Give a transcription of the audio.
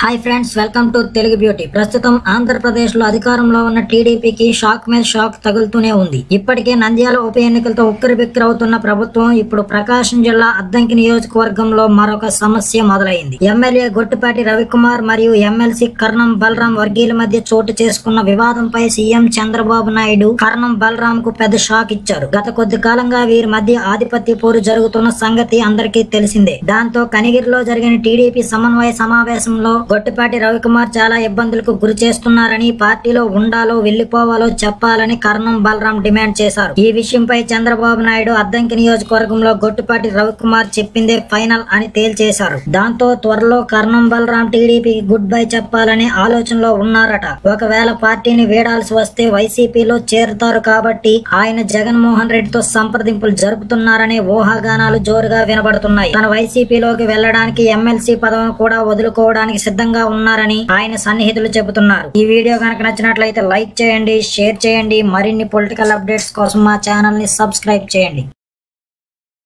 Hi friends welcome to Telugu beauty ప్రస్తుతం ఆంధ్రప్రదేశ్లో అధికారంలో ఉన్న టీడీపీకి షాక్ మీద షాక్ తగులుతూనే ఉంది. ఇప్పటికే నంద్యాల ఉప ఎన్నికలతో ఉక్కిరిబిక్కిరవుతున్న ప్రభుత్వం ఇప్పుడు ప్రకాశం జిల్లా అద్దంకి నియోజకవర్గంలో మరొక సమస్య మొదలైంది. ఎమ్మెల్యే గొట్టిపాటి రవికుమార్ మరియు ఎమ్మెల్సీ కర్ణం బలరాం వర్గీయుల మధ్య చోటు చేసుకున్న వివాదంపై సీఎం చంద్రబాబు నాయుడు కర్ణం బలరాం కు పెద్ద షాక్ ఇచ్చారు. గత కొద్ది కాలంగా వీరి మధ్య ఆధిపత్య పోరు జరుగుతున్న సంగతి అందరికీ తెలిసిందే. దాంతో కనిగిరిలో జరిగిన టీడీపీ సమన్వయ సమావేశంలో గొట్టిపాటి రవికుమార్ చాలా ఇబ్బందులకు గురి చేస్తున్నారని పార్టీలో ఉండాలో వెళ్ళిపోవాలో చెప్పాలని కర్ణం బలరాం డిమాండ్ చేశారు. ఈ విషయంపై చంద్రబాబు నాయుడు అద్దంకి నియోజకవర్గంలో గొట్టిపాటి రవికుమార్ చెప్పిందే ఫైనల్ అని తేల్చేశారు. దాంతో త్వరలో కర్ణం బలరాం టీడీపీకి గుడ్ బై చెప్పాలని ఆలోచనలో ఉన్నారట. ఒకవేళ పార్టీని వీడాల్సి వస్తే వైసీపీలో చేరుతారు కాబట్టి ఆయన జగన్మోహన్ రెడ్డితో సంప్రదింపులు జరుపుతున్నారనే ఊహాగానాలు జోరుగా వినబడుతున్నాయి. తన వైసీపీలోకి వెళ్ళడానికి ఎమ్మెల్సీ పదవిని కూడా వదులుకోవడానికి సిద్ధంగా ఉన్నారని ఆయన సన్నిహితులు చెబుతున్నారు. ఈ వీడియో కనుక నచ్చినట్లయితే లైక్ చేయండి షేర్ చేయండి. మరిన్ని పొలిటికల్ అప్డేట్స్ కోసం మా ఛానల్ని సబ్స్క్రైబ్ చేయండి.